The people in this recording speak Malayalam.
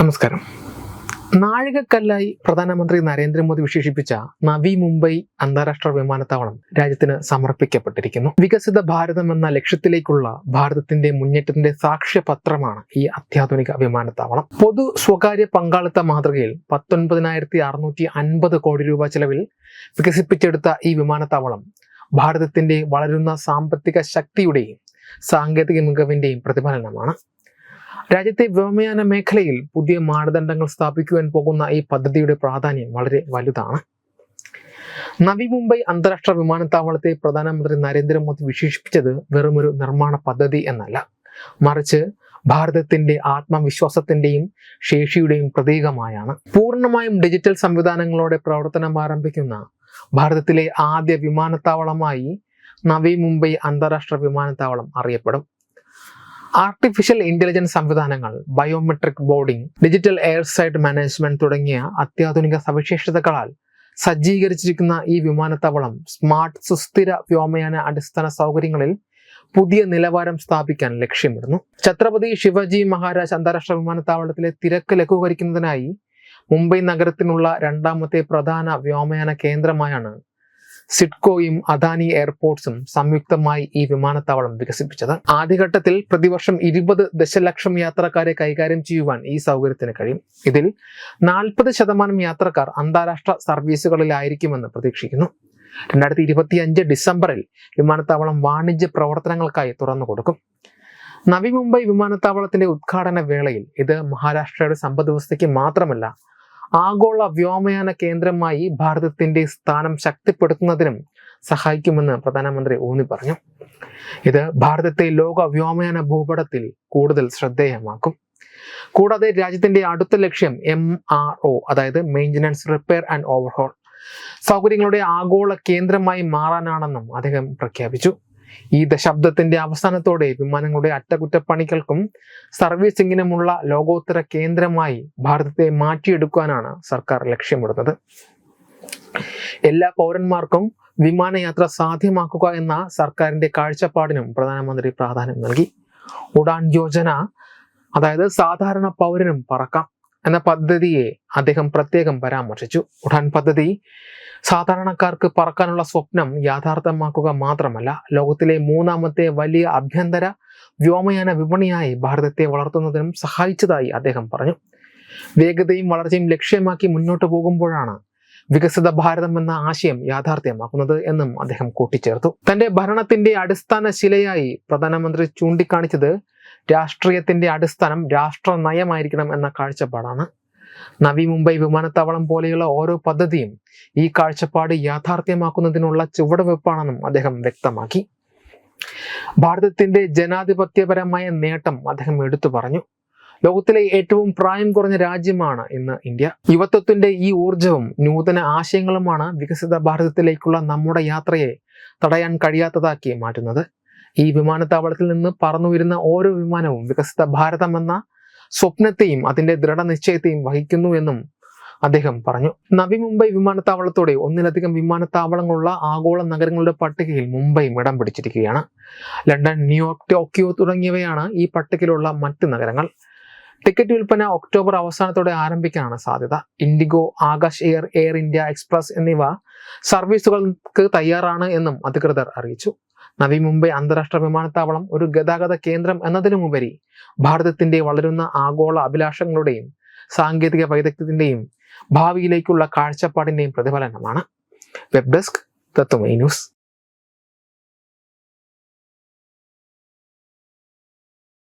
നമസ്കാരം. നാഴികക്കല്ലായി പ്രധാനമന്ത്രി നരേന്ദ്രമോദി വിശേഷിപ്പിച്ച നവി മുംബൈ അന്താരാഷ്ട്ര വിമാനത്താവളം രാജ്യത്തിന് സമർപ്പിക്കപ്പെട്ടിരിക്കുന്നു. വികസിത ഭാരതം എന്ന ലക്ഷ്യത്തിലേക്കുള്ള ഭാരതത്തിന്റെ മുന്നേറ്റത്തിന്റെ സാക്ഷ്യപത്രമാണ് ഈ അത്യാധുനിക വിമാനത്താവളം. പൊതു സ്വകാര്യ പങ്കാളിത്ത മാതൃകയിൽ പത്തൊൻപതിനായിരത്തി അറുന്നൂറ്റി അൻപത് കോടി രൂപ ചെലവിൽ വികസിപ്പിച്ചെടുത്ത ഈ വിമാനത്താവളം ഭാരതത്തിന്റെ വളരുന്ന സാമ്പത്തിക ശക്തിയുടെയും സാങ്കേതിക മികവിന്റെയും പ്രതിഫലനമാണ്. രാജ്യത്തെ വ്യോമയാന മേഖലയിൽ പുതിയ മാനദണ്ഡങ്ങൾ സ്ഥാപിക്കുവാൻ പോകുന്ന ഈ പദ്ധതിയുടെ പ്രാധാന്യം വളരെ വലുതാണ്. നവി മുംബൈ അന്താരാഷ്ട്ര വിമാനത്താവളത്തെ പ്രധാനമന്ത്രി നരേന്ദ്രമോദി വിശേഷിപ്പിച്ചത് വെറുമൊരു നിർമ്മാണ പദ്ധതി എന്നല്ല. മറിച്ച് ഭാരതത്തിന്റെ ആത്മവിശ്വാസത്തിന്റെയും ശേഷിയുടെയും പ്രതീകമായാണ്. പൂർണമായും ഡിജിറ്റൽ സംവിധാനങ്ങളോടെ പ്രവർത്തനം ആരംഭിക്കുന്ന ഭാരതത്തിലെ ആദ്യ വിമാനത്താവളമായി നവി മുംബൈ അന്താരാഷ്ട്ര വിമാനത്താവളം അറിയപ്പെടും. ആർട്ടിഫിഷ്യൽ ഇന്റലിജൻസ് സംവിധാനങ്ങൾ biometric boarding digital air side management തുടങ്ങിയ അത്യാധുനിക സവിശേഷതകളാൽ സജ്ജീകരിച്ചിരിക്കുന്ന ഈ വിമാനത്താവളം സ്മാർട്ട് സുസ്ഥിര വ്യോമയാന അടിസ്ഥാന സൗകര്യങ്ങളിൽ പുതിയ നിലവാരം സ്ഥാപിക്കാൻ ലക്ഷ്യമിടുന്നു. ഛത്രപതി ശിവജി മഹാരാജ് അന്താരാഷ്ട്ര വിമാനത്താവളത്തിലെ തിരക്ക് ലഘൂകരിക്കുന്നതിനായി മുംബൈ നഗരത്തിനുള്ള രണ്ടാമത്തെ പ്രധാന വ്യോമയാന കേന്ദ്രമായാണ് സിഡ്കോയും അദാനി എയർപോർട്ട്സും സംയുക്തമായി ഈ വിമാനത്താവളം വികസിപ്പിച്ചത്. ആദ്യഘട്ടത്തിൽ പ്രതിവർഷം ഇരുപത് ദശലക്ഷം യാത്രക്കാരെ കൈകാര്യം ചെയ്യുവാൻ ഈ സൗകര്യത്തിന് കഴിയും. ഇതിൽ നാൽപ്പത് ശതമാനം യാത്രക്കാർ അന്താരാഷ്ട്ര സർവീസുകളിലായിരിക്കുമെന്ന് പ്രതീക്ഷിക്കുന്നു. രണ്ടായിരത്തി ഇരുപത്തി അഞ്ച് ഡിസംബറിൽ വിമാനത്താവളം വാണിജ്യ പ്രവർത്തനങ്ങൾക്കായി തുറന്നു കൊടുക്കും നവി മുംബൈ വിമാനത്താവളത്തിന്റെ ഉദ്ഘാടന വേളയിൽ ഇത് മഹാരാഷ്ട്രയുടെ സമ്പദ് വ്യവസ്ഥയ്ക്ക് മാത്രമല്ല ആഗോള വ്യോമയാന കേന്ദ്രമായി ഭാരതത്തിന്റെ സ്ഥാനം ശക്തിപ്പെടുത്തുന്നതിനും സഹായിക്കുമെന്ന് പ്രധാനമന്ത്രി ഊന്നി പറഞ്ഞു. ഇത് ഭാരതത്തെ ലോക വ്യോമയാന ഭൂപടത്തിൽ കൂടുതൽ ശ്രദ്ധേയമാക്കും. കൂടാതെ രാജ്യത്തിന്റെ അടുത്ത ലക്ഷ്യം എം ആർ ഒ അതായത് മെയിന്റനൻസ് റിപ്പയർ ആൻഡ് ഓവർഹോൾ സൗകര്യങ്ങളുടെ ആഗോള കേന്ദ്രമായി മാറാനാണെന്നും അദ്ദേഹം പ്രഖ്യാപിച്ചു. ഈ ദശാബ്ദത്തിന്റെ അവസാനത്തോടെ വിമാനങ്ങളുടെ അറ്റകുറ്റപ്പണികൾക്കും സർവീസിംഗിനുമുള്ള ലോകോത്തര കേന്ദ്രമായി ഭാരതത്തെ മാറ്റിയെടുക്കാനാണ് സർക്കാർ ലക്ഷ്യമിടുന്നത്. എല്ലാ പൗരന്മാർക്കും വിമാനയാത്ര സാധ്യമാക്കുക എന്ന സർക്കാരിന്റെ കാഴ്ചപ്പാടിനും പ്രധാനമന്ത്രി പ്രാധാന്യം നൽകി. ഉഡാൻ യോജന അതായത് സാധാരണ പൗരനും പറക്കാം. എന്ന പദ്ധതിയെ അദ്ദേഹം പ്രത്യേകം പരാമർശിച്ചു. ഉഡാൻ പദ്ധതി സാധാരണക്കാർക്ക് പറക്കാനുള്ള സ്വപ്നം യാഥാർത്ഥ്യമാക്കുക മാത്രമല്ല ലോകത്തിലെ മൂന്നാമത്തെ വലിയ ആഭ്യന്തര വ്യോമയാന വിപണിയായി ഭാരതത്തെ വളർത്തുന്നതിനും സഹായിച്ചതായി അദ്ദേഹം പറഞ്ഞു. വേഗതയും വളർച്ചയും ലക്ഷ്യമാക്കി മുന്നോട്ട് പോകുമ്പോഴാണ് വികസിത ഭാരതം എന്ന ആശയം യാഥാർത്ഥ്യമാക്കുന്നത് എന്നും അദ്ദേഹം കൂട്ടിച്ചേർത്തു. തന്റെ ഭരണത്തിന്റെ അടിസ്ഥാന ശിലയായി പ്രധാനമന്ത്രി ചൂണ്ടിക്കാണിച്ചത് രാഷ്ട്രീയത്തിന്റെ അടിസ്ഥാനം രാഷ്ട്ര നയമായിരിക്കണം എന്ന കാഴ്ചപ്പാടാണ്. നവി മുംബൈ വിമാനത്താവളം പോലെയുള്ള ഓരോ പദ്ധതിയും ഈ കാഴ്ചപ്പാട് യാഥാർത്ഥ്യമാക്കുന്നതിനുള്ള ചുവടുവെപ്പാണെന്നും അദ്ദേഹം വ്യക്തമാക്കി. ഭാരതത്തിന്റെ ജനാധിപത്യപരമായ നേട്ടം അദ്ദേഹം എടുത്തു പറഞ്ഞു. ലോകത്തിലെ ഏറ്റവും പ്രായം കുറഞ്ഞ രാജ്യമാണ് ഇന്ന് ഇന്ത്യ. യുവത്വത്തിന്റെ ഈ ഊർജവും നൂതന ആശയങ്ങളുമാണ് വികസിത ഭാരതത്തിലേക്കുള്ള നമ്മുടെ യാത്രയെ തടയാൻ കഴിയാത്തതാക്കി മാറ്റുന്നത്. ഈ വിമാനത്താവളത്തിൽ നിന്ന് പറന്നുയരുന്ന ഓരോ വിമാനവും വികസിത ഭാരതം എന്ന സ്വപ്നത്തെയും അതിന്റെ ദൃഢനിശ്ചയത്തെയും വഹിക്കുന്നു എന്നും അദ്ദേഹം പറഞ്ഞു. നവി മുംബൈ വിമാനത്താവളത്തോടെ ഒന്നിലധികം വിമാനത്താവളങ്ങളുള്ള ആഗോള നഗരങ്ങളുടെ പട്ടികയിൽ മുംബൈ ഇടം പിടിച്ചിരിക്കുകയാണ്. ലണ്ടൻ ന്യൂയോർക്ക് ടോക്കിയോ തുടങ്ങിയവയാണ് ഈ പട്ടികയിലുള്ള മറ്റ് നഗരങ്ങൾ. ടിക്കറ്റ് വിൽപ്പന ഒക്ടോബർ അവസാനത്തോടെ ആരംഭിക്കാനാണ് സാധ്യത. IndiGo Akash air air India express എന്നിവ സർവീസുകൾക്ക് തയ്യാറാണ് എന്നും അധികൃതർ അറിയിച്ചു. നവി മുംബൈ അന്താരാഷ്ട്ര വിമാനത്താവളം ഒരു ഗതാഗത കേന്ദ്രം എന്നതിനുമുപരി ഭാരതത്തിന്റെ വളരുന്ന ആഗോള അഭിലാഷങ്ങളുടെയും സാങ്കേതിക വൈദഗ്ധ്യത്തിന്റെയും ഭാവിയിലേക്കുള്ള കാഴ്ചപ്പാടിന്റെയും പ്രതിഫലനമാണ്. Web desk Tatwamayi news.